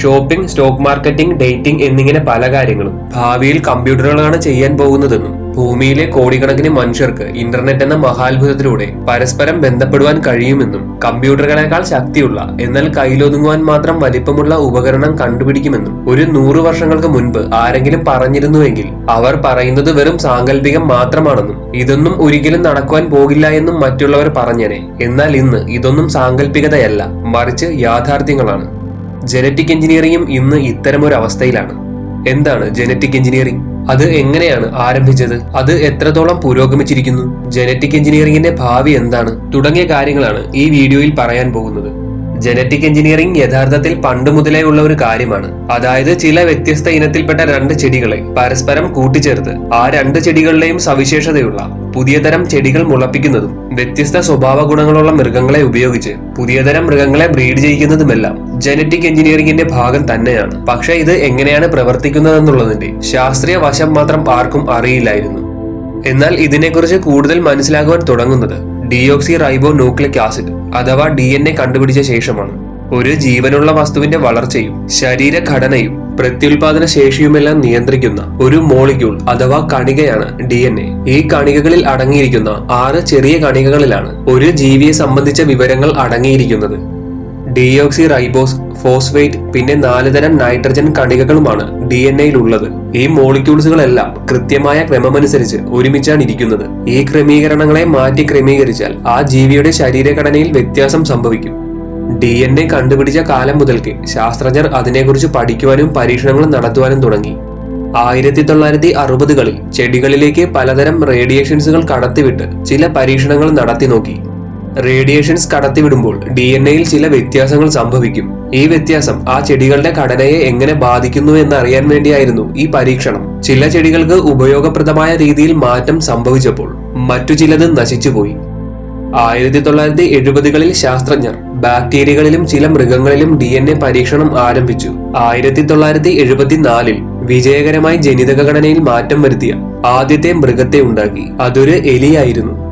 Shopping stock marketing dating എന്നിങ്ങനെ പല കാര്യങ്ങളും. ഭാവിയിൽ കമ്പ്യൂട്ടറുകളാണ് ചെയ്യാൻ പോകുന്നതെന്നും ഭൂമിയിലെ കോടിക്കണക്കിന് മനുഷ്യർക്ക് ഇന്റർനെറ്റ് എന്ന മഹാത്ഭുതത്തിലൂടെ പരസ്പരം ബന്ധപ്പെടുവാൻ കഴിയുമെന്നും കമ്പ്യൂട്ടറുകളെക്കാൾ ശക്തിയുള്ള എന്നാൽ കയ്യിലൊതുങ്ങുവാൻ മാത്രം വലിപ്പമുള്ള ഉപകരണം കണ്ടുപിടിക്കുമെന്നും ഒരു നൂറു വർഷങ്ങൾക്ക് മുൻപ് ആരെങ്കിലും പറഞ്ഞിരുന്നുവെങ്കിൽ അവർ പറയുന്നത് വെറും സാങ്കല്പികം മാത്രമാണെന്നും ഇതൊന്നും ഒരിക്കലും നടക്കുവാൻ പോകില്ല എന്നും മറ്റുള്ളവർ പറഞ്ഞേനെ. എന്നാൽ ഇന്ന് ഇതൊന്നും സാങ്കല്പികതയല്ല മറിച്ച് യാഥാർത്ഥ്യങ്ങളാണ്. ജനറ്റിക് എഞ്ചിനീയറിംഗും ഇന്ന് ഇത്തരമൊരു അവസ്ഥയിലാണ് എന്താണ് ജനറ്റിക് എഞ്ചിനീയറിംഗ് അത് എങ്ങനെയാണ് ആരംഭിച്ചത്? അത് എത്രത്തോളം പുരോഗമിച്ചിരിക്കുന്നു? ജനറ്റിക് എഞ്ചിനീയറിംഗിന്റെ ഭാവി എന്താണ്? തുടങ്ങിയ കാര്യങ്ങളാണ് ഈ വീഡിയോയിൽ പറയാൻ പോകുന്നത്. ജനറ്റിക് എഞ്ചിനീയറിംഗ് യഥാർത്ഥത്തിൽ പണ്ട് മുതലേ ഉള്ള ഒരു കാര്യമാണ്. അതായത് ചില വ്യത്യസ്ത ഇനത്തിൽപ്പെട്ട രണ്ട് ചെടികളെ പരസ്പരം കൂട്ടിച്ചേർത്ത് ആ രണ്ട് ചെടികളുടെയും സവിശേഷതയുള്ള പുതിയ തരം ചെടികൾ മുളപ്പിക്കുന്നതും വ്യത്യസ്ത സ്വഭാവ ഗുണങ്ങളുള്ള മൃഗങ്ങളെ ഉപയോഗിച്ച് പുതിയ തരം മൃഗങ്ങളെ ബ്രീഡ് ചെയ്യിക്കുന്നതുമെല്ലാം ജനറ്റിക് എഞ്ചിനീയറിംഗിന്റെ ഭാഗം തന്നെയാണ്. പക്ഷേ ഇത് എങ്ങനെയാണ് പ്രവർത്തിക്കുന്നതെന്നുള്ളതിന്റെ ശാസ്ത്രീയ വശം മാത്രം ആർക്കും അറിയില്ലായിരുന്നു. എന്നാൽ ഇതിനെക്കുറിച്ച് കൂടുതൽ മനസ്സിലാകുവാൻ തുടങ്ങുന്നത് ഡിയോക്സി റൈബോ ന്യൂക്ലിക് ആസിഡ് അഥവാ ഡി എൻ എ കണ്ടുപിടിച്ച ശേഷമാണ്. ഒരു ജീവനുള്ള വസ്തുവിന്റെ വളർച്ചയും ശരീരഘടനയും പ്രത്യുൽപാദന ശേഷിയുമെല്ലാം നിയന്ത്രിക്കുന്ന ഒരു മോളിക്യൂൾ അഥവാ കണികയാണ് ഡി എൻ എ. ഈ കണികകളിൽ അടങ്ങിയിരിക്കുന്ന ആറ് ചെറിയ കണികകളിലാണ് ഒരു ജീവിയെ സംബന്ധിച്ച വിവരങ്ങൾ അടങ്ങിയിരിക്കുന്നത്. ഡിയോക്സി റൈബോസ് ഫോസ്ഫേറ്റ് പിന്നെ നാല് തരം നൈട്രജൻ കണികകളുമാണ് ഡി എൻ എയിൽ ഉള്ളത് ഈ മോളിക്യൂൾസുകളെല്ലാം കൃത്യമായ ക്രമമനുസരിച്ച് ഒരുമിച്ചാണ് ഇരിക്കുന്നത്. ഈ ക്രമീകരണങ്ങളെ മാറ്റി ക്രമീകരിച്ചാൽ ആ ജീവിയുടെ ശരീരഘടനയിൽ വ്യത്യാസം സംഭവിക്കും. ഡി എൻ എ കണ്ടുപിടിച്ച കാലം മുതൽക്ക് ശാസ്ത്രജ്ഞർ അതിനെക്കുറിച്ച് പഠിക്കുവാനും പരീക്ഷണങ്ങൾ നടത്തുവാനും തുടങ്ങി. ആയിരത്തി തൊള്ളായിരത്തി അറുപതുകളിൽ ചെടികളിലേക്ക് പലതരം റേഡിയേഷൻസുകൾ കടത്തിവിട്ട് ചില പരീക്ഷണങ്ങൾ നടത്തി നോക്കി. റേഡിയേഷൻസ് കടത്തിവിടുമ്പോൾ ഡി എൻ എയിൽ ചില വ്യത്യാസങ്ങൾ സംഭവിക്കും. ഈ വ്യത്യാസം ആ ചെടികളുടെ ഘടനയെ എങ്ങനെ ബാധിക്കുന്നു എന്ന് അറിയാൻ വേണ്ടിയായിരുന്നു ഈ പരീക്ഷണം. ചില ചെടികൾക്ക് ഉപയോഗപ്രദമായ രീതിയിൽ മാറ്റം സംഭവിച്ചപ്പോൾ മറ്റു ചിലത് നശിച്ചുപോയി. ആയിരത്തി തൊള്ളായിരത്തി എഴുപതുകളിൽ ശാസ്ത്രജ്ഞർ ബാക്ടീരിയകളിലും ചില മൃഗങ്ങളിലും ഡി എൻ എ പരീക്ഷണം ആരംഭിച്ചു. ആയിരത്തി തൊള്ളായിരത്തി എഴുപത്തിനാലിൽ വിജയകരമായി ജനിതക ഘടനയിൽ മാറ്റം വരുത്തിയ ആദ്യത്തെ മൃഗത്തെ ഉണ്ടാക്കി. അതൊരു എലിയായിരുന്നു.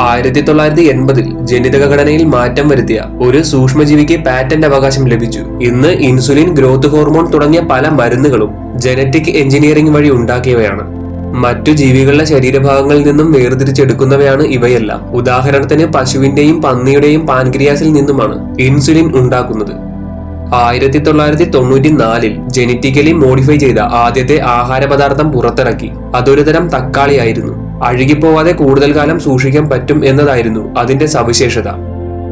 ആയിരത്തി തൊള്ളായിരത്തി എൺപതിൽ ജനിതക ഘടനയിൽ മാറ്റം വരുത്തിയ ഒരു സൂക്ഷ്മജീവിക്ക് പാറ്റന്റ് അവകാശം ലഭിച്ചു. ഇന്ന് ഇൻസുലിൻ ഗ്രോത്ത് ഹോർമോൺ തുടങ്ങിയ പല മരുന്നുകളും ജനറ്റിക് എഞ്ചിനീയറിംഗ് വഴി ഉണ്ടാക്കിയവയാണ്. മറ്റു ജീവികളുടെ ശരീരഭാഗങ്ങളിൽ നിന്നും വേർതിരിച്ചെടുക്കുന്നവയാണ് ഇവയെല്ലാം. ഉദാഹരണത്തിന് പശുവിന്റെയും പന്നിയുടെയും പാൻക്രിയാസിൽ നിന്നുമാണ് ഇൻസുലിൻ ഉണ്ടാക്കുന്നത്. ആയിരത്തി തൊള്ളായിരത്തി തൊണ്ണൂറ്റി നാലിൽ ജനറ്റിക്കലി മോഡിഫൈ ചെയ്ത ആദ്യത്തെ ആഹാര പദാർത്ഥം പുറത്തിറക്കി. അതൊരു തരം തക്കാളിയായിരുന്നു. അഴുകിപ്പോവാതെ കൂടുതൽ കാലം സൂക്ഷിക്കാൻ പറ്റും എന്നതായിരുന്നു അതിന്റെ സവിശേഷത.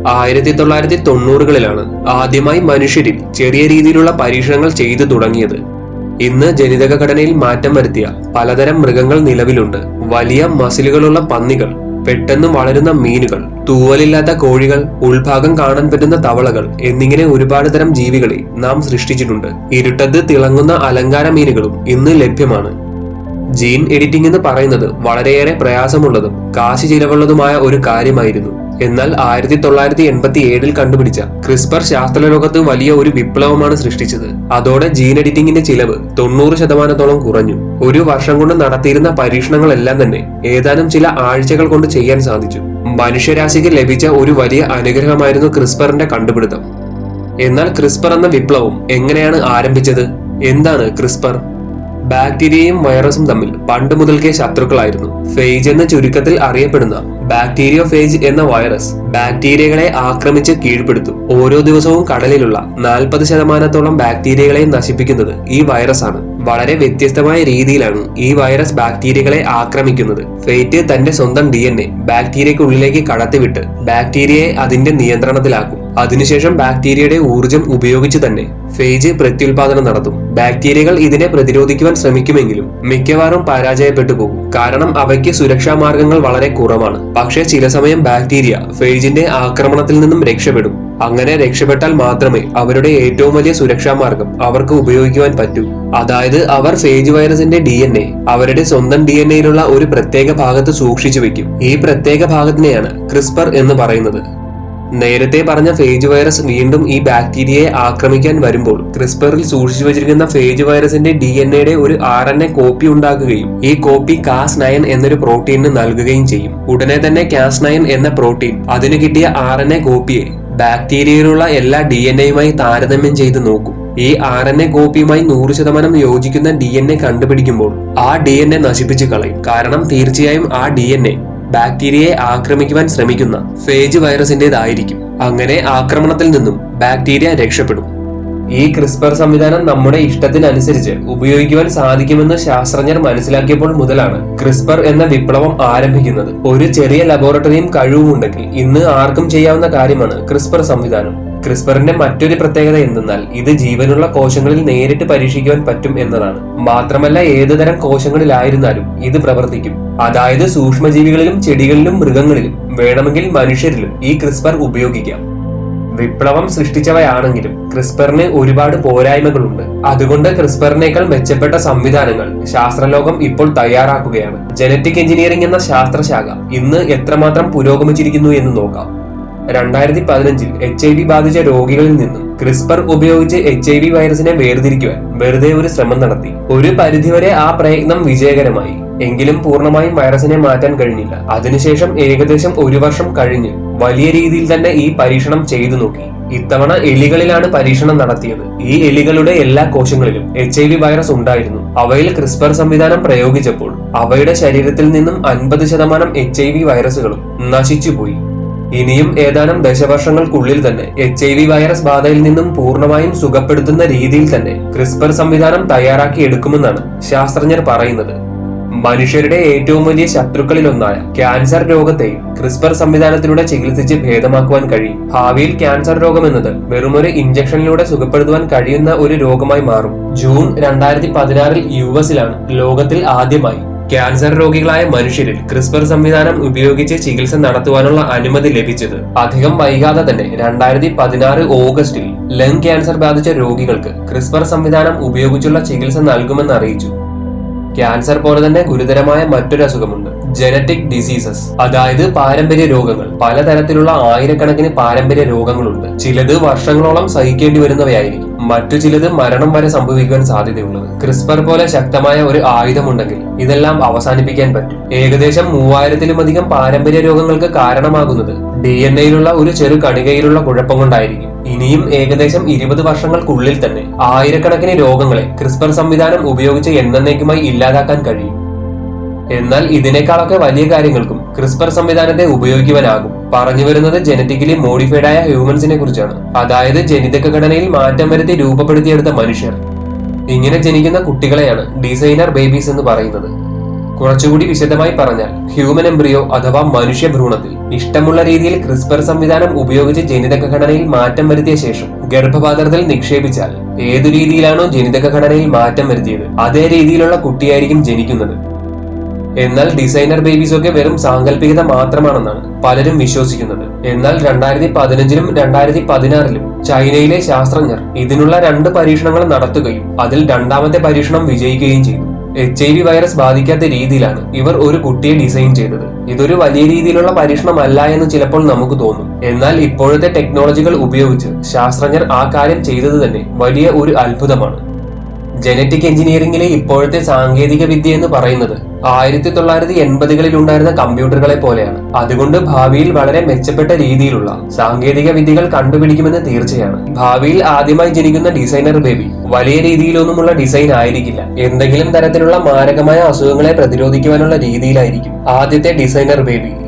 ആയിരത്തി തൊള്ളായിരത്തി തൊണ്ണൂറുകളിലാണ് ആദ്യമായി മനുഷ്യരിൽ ചെറിയ രീതിയിലുള്ള പരീക്ഷണങ്ങൾ ചെയ്തു തുടങ്ങിയത്. ഇന്ന് ജനിതക ഘടനയിൽ മാറ്റം വരുത്തിയ പലതരം മൃഗങ്ങൾ നിലവിലുണ്ട്. വലിയ മസിലുകളുള്ള പന്നികൾ പെട്ടെന്ന് വളരുന്ന മീനുകൾ തൂവലില്ലാത്ത കോഴികൾ ഉൾഭാഗം കാണാൻ പറ്റുന്ന തവളകൾ എന്നിങ്ങനെ ഒരുപാട് തരം ജീവികളെ നാം സൃഷ്ടിച്ചിട്ടുണ്ട്. ഇരുട്ടത്ത് തിളങ്ങുന്ന അലങ്കാര മീനുകളും ഇന്ന് ലഭ്യമാണ്. ജീൻ എഡിറ്റിംഗ് എന്ന് പറയുന്നത് വളരെയേറെ പ്രയാസമുള്ളതും കാശ് ചിലവുള്ളതുമായ ഒരു കാര്യമായിരുന്നു. എന്നാൽ ആയിരത്തി തൊള്ളായിരത്തി എൺപത്തി ഏഴിൽ കണ്ടുപിടിച്ച ക്രിസ്പർ ശാസ്ത്രലോകത്ത് വലിയ ഒരു വിപ്ലവമാണ് സൃഷ്ടിച്ചത്. അതോടെ ജീൻ എഡിറ്റിംഗിന്റെ ചിലവ് തൊണ്ണൂറ് ശതമാനത്തോളം കുറഞ്ഞു. ഒരു വർഷം കൊണ്ട് നടത്തിയിരുന്ന പരീക്ഷണങ്ങളെല്ലാം തന്നെ ഏതാനും ചില ആഴ്ചകൾ കൊണ്ട് ചെയ്യാൻ സാധിച്ചു. മനുഷ്യരാശിക്ക് ലഭിച്ച ഒരു വലിയ അനുഗ്രഹമായിരുന്നു ക്രിസ്പറിന്റെ കണ്ടുപിടുത്തം. എന്നാൽ ക്രിസ്പർ എന്ന വിപ്ലവം എങ്ങനെയാണ് ആരംഭിച്ചത്? എന്താണ് ക്രിസ്പർ? ബാക്ടീരിയയും വൈറസും തമ്മിൽ പണ്ട് മുതൽക്കേ ശത്രുക്കളായിരുന്നു. ഫേജ് എന്ന ചുരുക്കത്തിൽ അറിയപ്പെടുന്ന ബാക്ടീരിയോ ഫേജ് എന്ന വൈറസ് ബാക്ടീരിയകളെ ആക്രമിച്ച് കീഴ്പ്പെടുത്തും. ഓരോ ദിവസവും കടലിലുള്ള നാൽപ്പത് ശതമാനത്തോളം ബാക്ടീരിയകളെ നശിപ്പിക്കുന്നത് ഈ വൈറസ് ആണ് വളരെ വ്യത്യസ്തമായ രീതിയിലാണ് ഈ വൈറസ് ബാക്ടീരിയകളെ ആക്രമിക്കുന്നത്. ഫേറ്റ് തന്റെ സ്വന്തം ഡി എൻ എ ബാക്ടീരിയക്കുള്ളിലേക്ക് കടത്തിവിട്ട് ബാക്ടീരിയയെ അതിന്റെ നിയന്ത്രണത്തിലാക്കും. അതിനുശേഷം ബാക്ടീരിയയുടെ ഊർജം ഉപയോഗിച്ച് തന്നെ ഫേജ് പ്രത്യുൽപാദനം നടത്തും. ബാക്ടീരിയകൾ ഇതിനെ പ്രതിരോധിക്കുവാൻ ശ്രമിക്കുമെങ്കിലും മിക്കവാറും പരാജയപ്പെട്ടു പോകും. കാരണം അവയ്ക്ക് സുരക്ഷാ മാർഗങ്ങൾ വളരെ കുറവാണ്. പക്ഷേ ചില സമയം ബാക്ടീരിയ ഫേജിന്റെ ആക്രമണത്തിൽ നിന്നും രക്ഷപ്പെടും. അങ്ങനെ രക്ഷപ്പെട്ടാൽ മാത്രമേ അവരുടെ ഏറ്റവും വലിയ സുരക്ഷാ മാർഗം അവർക്ക് ഉപയോഗിക്കുവാൻ പറ്റൂ. അതായത് അവർ ഫേജ് വൈറസിന്റെ ഡി എൻ എ അവരുടെ സ്വന്തം ഡി എൻ എയിലുള്ള ഒരു പ്രത്യേക ഭാഗത്ത് സൂക്ഷിച്ചു വെക്കും ഈ പ്രത്യേക ഭാഗത്തിനെയാണ് ക്രിസ്പർ എന്ന് പറയുന്നത്. നേരത്തെ പറഞ്ഞ ഫേജ് വൈറസ് വീണ്ടും ഈ ബാക്ടീരിയയെ ആക്രമിക്കാൻ വരുമ്പോൾ ക്രിസ്പറിൽ സൂക്ഷിച്ചു വെച്ചിരിക്കുന്ന ഫേജ് വൈറസിന്റെ ഡി എൻ എയുടെ ഒരു ആർ എൻ എ കോപ്പി ഉണ്ടാക്കുകയും ഈ കോപ്പി കാസ് നയൻ എന്നൊരു പ്രോട്ടീനിന് നൽകുകയും ചെയ്യും. ഉടനെ തന്നെ കാസ് നയൻ എന്ന പ്രോട്ടീൻ അതിന് കിട്ടിയ ആർ എൻ എ കോപ്പിയെ ബാക്ടീരിയയിലുള്ള എല്ലാ ഡി എൻ എയുമായി താരതമ്യം ചെയ്ത് നോക്കും. ഈ ആർ എൻ എ കോപ്പിയുമായി നൂറ് ശതമാനം യോജിക്കുന്ന ഡി എൻ എ കണ്ടുപിടിക്കുമ്പോൾ ആ ഡി എൻ എ നശിപ്പിച്ചു കളയും. കാരണം തീർച്ചയായും ആ ഡി എൻ എ ബാക്ടീരിയയെ ആക്രമിക്കുവാൻ ശ്രമിക്കുന്ന ഫേജ് വൈറസിന്റേതായിരിക്കും. അങ്ങനെ ആക്രമണത്തിൽ നിന്നും ബാക്ടീരിയ രക്ഷപ്പെടും. ഈ ക്രിസ്പർ സംവിധാനം നമ്മുടെ ഇഷ്ടത്തിനനുസരിച്ച് ഉപയോഗിക്കുവാൻ സാധിക്കുമെന്ന് ശാസ്ത്രജ്ഞർ മനസ്സിലാക്കിയപ്പോൾ മുതലാണ് ക്രിസ്പർ എന്ന വിപ്ലവം ആരംഭിക്കുന്നത്. ഒരു ചെറിയ ലബോറട്ടറിയും കഴിവുമുണ്ടെങ്കിൽ ഇന്ന് ആർക്കും ചെയ്യാവുന്ന കാര്യമാണ് ക്രിസ്പർ സംവിധാനം. ക്രിസ്പറിന്റെ മറ്റൊരു പ്രത്യേകത എന്തെന്നാൽ ഇത് ജീവനുള്ള കോശങ്ങളിൽ നേരിട്ട് പരീക്ഷിക്കുവാൻ പറ്റും എന്നതാണ്. മാത്രമല്ല ഏതുതരം കോശങ്ങളിലായിരുന്നാലും ഇത് പ്രവർത്തിക്കും. അതായത് സൂക്ഷ്മജീവികളിലും ചെടികളിലും മൃഗങ്ങളിലും വേണമെങ്കിൽ മനുഷ്യരിലും ഈ ക്രിസ്പർ ഉപയോഗിക്കാം. വിപ്ലവം സൃഷ്ടിച്ചവയാണെങ്കിലും ക്രിസ്പറിന് ഒരുപാട് പോരായ്മകളുണ്ട്. അതുകൊണ്ട് ക്രിസ്പറിനേക്കാൾ മെച്ചപ്പെട്ട സംവിധാനങ്ങൾ ശാസ്ത്രലോകം ഇപ്പോൾ തയ്യാറാക്കുകയാണ്. ജനറ്റിക് എഞ്ചിനീയറിംഗ് എന്ന ശാസ്ത്രശാഖ ഇന്ന് എത്രമാത്രം പുരോഗമിച്ചിരിക്കുന്നു എന്ന് നോക്കാം. രണ്ടായിരത്തി പതിനഞ്ചിൽ എച്ച് ഐ വി ബാധിച്ച രോഗികളിൽ നിന്നും ക്രിസ്പർ ഉപയോഗിച്ച് എച്ച് ഐ വി വൈറസിനെ വേർതിരിക്കുവാൻ വെറുതെ ഒരു ശ്രമം നടത്തി. ഒരു പരിധിവരെ ആ പ്രയത്നം വിജയകരമായി. എങ്കിലും പൂർണമായും വൈറസിനെ മാറ്റാൻ കഴിഞ്ഞില്ല. അതിനുശേഷം ഏകദേശം ഒരു വർഷം കഴിഞ്ഞ് വലിയ രീതിയിൽ തന്നെ ഈ പരീക്ഷണം ചെയ്തു നോക്കി. ഇത്തവണ എലികളിലാണ് പരീക്ഷണം നടത്തിയത്. ഈ എലികളുടെ എല്ലാ കോശങ്ങളിലും എച്ച് ഐ വി വൈറസ് ഉണ്ടായിരുന്നു. അവയിൽ ക്രിസ്പർ സംവിധാനം പ്രയോഗിച്ചപ്പോൾ അവയുടെ ശരീരത്തിൽ നിന്നും അൻപത് ശതമാനം എച്ച് ഐ വി വൈറസുകളും നശിച്ചുപോയി. ഇനിയും ഏതാനും ദശവർഷങ്ങൾക്കുള്ളിൽ തന്നെ എച്ച് ഐ വി വൈറസ് ബാധയിൽ നിന്നും പൂർണമായും സുഖപ്പെടുത്തുന്ന രീതിയിൽ തന്നെ ക്രിസ്പർ സംവിധാനം തയ്യാറാക്കി എടുക്കുമെന്നാണ് ശാസ്ത്രജ്ഞർ പറയുന്നത്. മനുഷ്യരുടെ ഏറ്റവും വലിയ ശത്രുക്കളിലൊന്നായ ക്യാൻസർ രോഗത്തെ ക്രിസ്പർ സംവിധാനത്തിലൂടെ ചികിത്സിച്ച് ഭേദമാക്കുവാൻ കഴിയും. ഭാവിയിൽ ക്യാൻസർ രോഗം എന്നത് വെറുമൊരു ഇഞ്ചക്ഷനിലൂടെ സുഖപ്പെടുത്തുവാൻ കഴിയുന്ന ഒരു രോഗമായി മാറും. ജൂൺ രണ്ടായിരത്തി പതിനാറിൽ യു എസിലാണ് ലോകത്തിൽ ആദ്യമായി ക്യാൻസർ രോഗികളായ മനുഷ്യരിൽ ക്രിസ്പർ സംവിധാനം ഉപയോഗിച്ച് ചികിത്സ നടത്തുവാനുള്ള അനുമതി ലഭിച്ചത്. അധികം വൈകാതെ തന്നെ രണ്ടായിരത്തി പതിനാറ് ഓഗസ്റ്റിൽ ലങ് ക്യാൻസർ ബാധിച്ച രോഗികൾക്ക് ക്രിസ്പർ സംവിധാനം ഉപയോഗിച്ചുള്ള ചികിത്സ നൽകുമെന്ന് അറിയിച്ചു. ക്യാൻസർ പോലെ തന്നെ ഗുരുതരമായ മറ്റൊരു അസുഖമുണ്ട്. ജനറ്റിക് ഡിസീസസ് അതായത് പാരമ്പര്യ രോഗങ്ങൾ. പലതരത്തിലുള്ള ആയിരക്കണക്കിന് പാരമ്പര്യ രോഗങ്ങളുണ്ട്. ചിലത് വർഷങ്ങളോളം സഹിക്കേണ്ടി വരുന്നവയായിരിക്കും. മറ്റു ചിലത് മരണം വരെ സംഭവിക്കാൻ സാധ്യതയുള്ളത്. ക്രിസ്പർ പോലെ ശക്തമായ ഒരു ആയുധമുണ്ടെങ്കിൽ ഇതെല്ലാം അവസാനിപ്പിക്കാൻ പറ്റും. ഏകദേശം മൂവായിരത്തിലുമധികം പാരമ്പര്യ രോഗങ്ങൾക്ക് കാരണമാകുന്നത് ഡി എൻ എയിലുള്ള ഒരു ചെറു കണികയിലുള്ള കുഴപ്പം കൊണ്ടായിരിക്കും. ഇനിയും ഏകദേശം ഇരുപത് വർഷങ്ങൾക്കുള്ളിൽ തന്നെ ആയിരക്കണക്കിന് രോഗങ്ങളെ ക്രിസ്പർ സംവിധാനം ഉപയോഗിച്ച് എന്നേക്കുമായി ഇല്ലാതാക്കാൻ കഴിയും. എന്നാൽ ഇതിനേക്കാളൊക്കെ വലിയ കാര്യങ്ങൾക്കും ക്രിസ്പർ സംവിധാനത്തെ ഉപയോഗിക്കുവാനാകും. പറഞ്ഞു വരുന്നത് ജനറ്റിക്കലി മോഡിഫൈഡ് ആയ ഹ്യൂമൻസിനെ കുറിച്ചാണ്. അതായത് ജനിതക ഘടനയിൽ മാറ്റം വരുത്തി രൂപപ്പെടുത്തിയെടുത്ത മനുഷ്യർ. ഇങ്ങനെ ജനിക്കുന്ന കുട്ടികളെയാണ് ഡിസൈനർ ബേബീസ് എന്ന് പറയുന്നത്. കുറച്ചുകൂടി വിശദമായി പറഞ്ഞാൽ ഹ്യൂമൻ എംബ്രിയോ അഥവാ മനുഷ്യ ഭ്രൂണത്തിൽ ഇഷ്ടമുള്ള രീതിയിൽ ക്രിസ്പർ സംവിധാനം ഉപയോഗിച്ച് ജനിതക ഘടനയിൽ മാറ്റം വരുത്തിയ ശേഷം ഗർഭപാത്രത്തിൽ നിക്ഷേപിച്ചാൽ ഏതു രീതിയിലാണോ ജനിതക ഘടനയിൽ മാറ്റം വരുത്തിയത് അതേ രീതിയിലുള്ള കുട്ടിയായിരിക്കും ജനിക്കുന്നത്. എന്നാൽ ഡിസൈനർ ബേബീസ് ഒക്കെ വെറും സാങ്കല്പികത മാത്രമാണെന്നാണ് പലരും വിശ്വസിക്കുന്നത്. എന്നാൽ രണ്ടായിരത്തി പതിനഞ്ചിലും രണ്ടായിരത്തി പതിനാറിലും ചൈനയിലെ ശാസ്ത്രജ്ഞർ ഇതിനുള്ള രണ്ട് പരീക്ഷണങ്ങൾ നടത്തുകയും അതിൽ രണ്ടാമത്തെ പരീക്ഷണം വിജയിക്കുകയും ചെയ്തു. എച്ച് ഐ വി വൈറസ് ബാധിക്കാത്ത രീതിയിലാണ് ഇവർ ഒരു കുട്ടിയെ ഡിസൈൻ ചെയ്തത്. ഇതൊരു വലിയ രീതിയിലുള്ള പരീക്ഷണമല്ല എന്ന് ചിലപ്പോൾ നമുക്ക് തോന്നും. എന്നാൽ ഇപ്പോഴത്തെ ടെക്നോളജികൾ ഉപയോഗിച്ച് ശാസ്ത്രജ്ഞർ ആ കാര്യം ചെയ്തത് തന്നെ വലിയ ഒരു അത്ഭുതമാണ്. ജനറ്റിക് എഞ്ചിനീയറിംഗിലെ ഇപ്പോഴത്തെ സാങ്കേതിക വിദ്യ എന്ന് പറയുന്നത് ആയിരത്തി തൊള്ളായിരത്തി എൺപതുകളിൽ ഉണ്ടായിരുന്ന കമ്പ്യൂട്ടറുകളെ പോലെയാണ്. അതുകൊണ്ട് ഭാവിയിൽ വളരെ മെച്ചപ്പെട്ട രീതിയിലുള്ള സാങ്കേതിക വിദ്യകൾ കണ്ടുപിടിക്കുമെന്ന് തീർച്ചയാണ്. ഭാവിയിൽ ആദ്യമായി ജനിക്കുന്ന ഡിസൈനർ ബേബി വലിയ രീതിയിലൊന്നുമുള്ള ഡിസൈൻ ആയിരിക്കില്ല. എന്തെങ്കിലും തരത്തിലുള്ള മാരകമായ അസുഖങ്ങളെ പ്രതിരോധിക്കുവാനുള്ള രീതിയിലായിരിക്കും ആദ്യത്തെ ഡിസൈനർ ബേബി.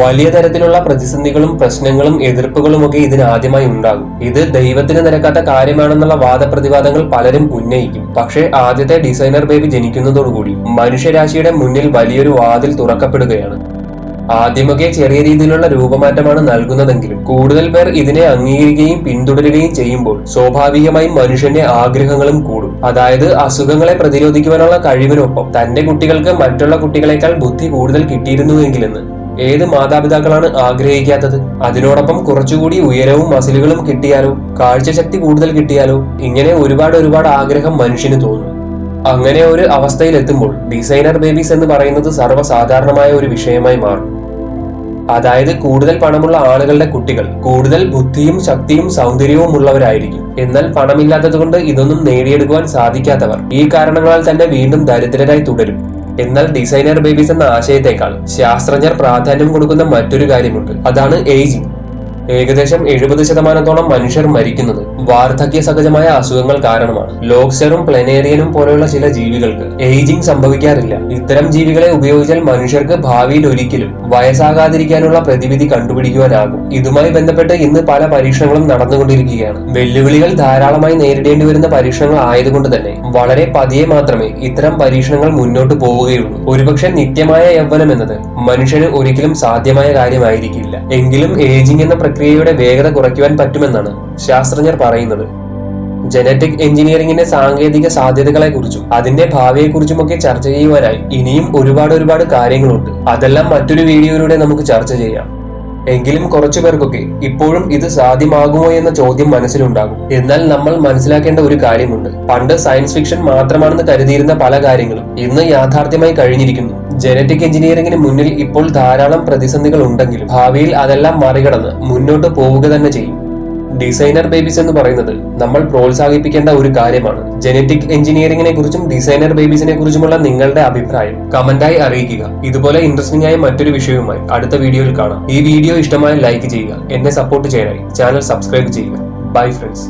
വലിയ തരത്തിലുള്ള പ്രതിസന്ധികളും പ്രശ്നങ്ങളും എതിർപ്പുകളും ഒക്കെ ഇതിന് ആദ്യമായി ഉണ്ടാകും. ഇത് ദൈവത്തിന് നിരക്കാത്ത കാര്യമാണെന്നുള്ള വാദപ്രതിവാദങ്ങൾ പലരും ഉന്നയിക്കും. പക്ഷേ ആദ്യത്തെ ഡിസൈനർ ബേബി ജനിക്കുന്നതോടുകൂടി മനുഷ്യരാശിയുടെ മുന്നിൽ വലിയൊരു വാതിൽ തുറക്കപ്പെടുകയാണ്. ആദ്യമൊക്കെ ചെറിയ രീതിയിലുള്ള രൂപമാറ്റമാണ് നൽകുന്നതെങ്കിലും കൂടുതൽ പേർ ഇതിനെ അംഗീകരിക്കുകയും പിന്തുടരുകയും ചെയ്യുമ്പോൾ സ്വാഭാവികമായും മനുഷ്യന്റെ ആഗ്രഹങ്ങളും കൂടും. അതായത് അസുഖങ്ങളെ പ്രതിരോധിക്കുവാനുള്ള കഴിവിനൊപ്പം തന്റെ കുട്ടികൾക്ക് മറ്റുള്ള കുട്ടികളെക്കാൾ ബുദ്ധി കൂടുതൽ കിട്ടിയിരുന്നുവെങ്കിലെന്ന്. ഏത് മാതാപിതാക്കളാണ് ആഗ്രഹിക്കാത്തത്? അതിനോടൊപ്പം കുറച്ചുകൂടി ഉയരവും മസിലുകളും കിട്ടിയാലോ? കാഴ്ചശക്തി കൂടുതൽ കിട്ടിയാലോ? ഇങ്ങനെ ഒരുപാട് ഒരുപാട് ആഗ്രഹം മനുഷ്യന് തോന്നും. അങ്ങനെ ഒരു അവസ്ഥയിൽ എത്തുമ്പോൾ ഡിസൈനർ ബേബീസ് എന്ന് പറയുന്നത് സർവസാധാരണമായ ഒരു വിഷയമായി മാറും. അതായത് കൂടുതൽ പണമുള്ള ആളുകളുടെ കുട്ടികൾ കൂടുതൽ ബുദ്ധിയും ശക്തിയും സൗന്ദര്യവും ഉള്ളവരായിരിക്കും. എന്നാൽ പണമില്ലാത്തതുകൊണ്ട് ഇതൊന്നും നേടിയെടുക്കുവാൻ സാധിക്കാത്തവർ ഈ കാരണങ്ങളാൽ തന്നെ വീണ്ടും ദരിദ്രരായി തുടരും. എന്നാൽ ഡിസൈനർ ബേബീസ് എന്ന ആശയത്തെക്കാൾ ശാസ്ത്രജ്ഞർ പ്രാധാന്യം കൊടുക്കുന്ന മറ്റൊരു കാര്യമുണ്ട്. അതാണ് ഏജിംഗ് ഏകദേശം എഴുപത് ശതമാനത്തോളം മനുഷ്യർ മരിക്കുന്നത് വാർദ്ധക്യ സഹജമായ അസുഖങ്ങൾ കാരണമാണ്. ലോക്സറും പ്ലനേറിയനും പോലെയുള്ള ചില ജീവികൾക്ക് ഏജിംഗ് സംഭവിക്കാറില്ല. ഇത്തരം ജീവികളെ ഉപയോഗിച്ചാൽ മനുഷ്യർക്ക് ഭാവിയിൽ ഒരിക്കലും വയസ്സാകാതിരിക്കാനുള്ള പ്രതിവിധി കണ്ടുപിടിക്കുവാനാകും. ഇതുമായി ബന്ധപ്പെട്ട് ഇന്ന് പല പരീക്ഷണങ്ങളും നടന്നുകൊണ്ടിരിക്കുകയാണ്. വെല്ലുവിളികൾ ധാരാളമായി നേരിടേണ്ടി വരുന്ന പരീക്ഷണങ്ങൾ ആയതുകൊണ്ട് തന്നെ വളരെ പതിയെ മാത്രമേ ഇത്തരം പരീക്ഷണങ്ങൾ മുന്നോട്ട് പോവുകയുള്ളൂ. ഒരുപക്ഷെ നിത്യമായ യൗവനം എന്നത് മനുഷ്യന് ഒരിക്കലും സാധ്യമായ കാര്യമായിരിക്കില്ല. എങ്കിലും ഏജിംഗ് എന്ന പ്രക്രിയയുടെ വേഗത കുറയ്ക്കുവാൻ പറ്റുമെന്നാണ് ശാസ്ത്രജ്ഞർ പറയുന്നത്. ജനറ്റിക് എഞ്ചിനീയറിംഗിന്റെ സാങ്കേതിക സാധ്യതകളെക്കുറിച്ചും അതിന്റെ ഭാവിയെക്കുറിച്ചുമൊക്കെ ചർച്ച ചെയ്യുവാനായി ഇനിയും ഒരുപാട് ഒരുപാട് കാര്യങ്ങളുണ്ട്. അതെല്ലാം മറ്റൊരു വീഡിയോയിലൂടെ നമുക്ക് ചർച്ച ചെയ്യാം. എങ്കിലും കുറച്ചു പേർക്കൊക്കെ ഇപ്പോഴും ഇത് സാധ്യമാകുമോ എന്ന ചോദ്യം മനസ്സിലുണ്ടാകും. എന്നാൽ നമ്മൾ മനസ്സിലാക്കേണ്ട ഒരു കാര്യമുണ്ട്. പണ്ട് സയൻസ് ഫിക്ഷൻ മാത്രമാണെന്ന് കരുതിയിരുന്ന പല കാര്യങ്ങളും ഇന്ന് യാഥാർത്ഥ്യമായി കഴിഞ്ഞിരിക്കുന്നു. ജനറ്റിക് എഞ്ചിനീയറിംഗിന് മുന്നിൽ ഇപ്പോൾ ധാരാളം പ്രതിസന്ധികൾ ഉണ്ടെങ്കിലും ഭാവിയിൽ അതെല്ലാം മറികടന്ന് മുന്നോട്ട് പോവുക തന്നെ ചെയ്യും. ഡിസൈനർ ബേബീസ് എന്ന് പറയുന്നത് നമ്മൾ പ്രോത്സാഹിപ്പിക്കേണ്ട ഒരു കാര്യമാണ്. ജനറ്റിക് എഞ്ചിനീയറിംഗിനെ കുറിച്ചും ഡിസൈനർ ബേബീസിനെ കുറിച്ചുമുള്ള നിങ്ങളുടെ അഭിപ്രായം കമന്റായി അറിയിക്കുക. ഇതുപോലെ ഇൻട്രസ്റ്റിംഗ് ആയ മറ്റൊരു വിഷയവുമായി അടുത്ത വീഡിയോയിൽ കാണാം. ഈ വീഡിയോ ഇഷ്ടമായ ലൈക്ക് ചെയ്യുക. എന്നെ സപ്പോർട്ട് ചെയ്യാനായി. ചാനൽ സബ്സ്ക്രൈബ് ചെയ്യുക. Bye friends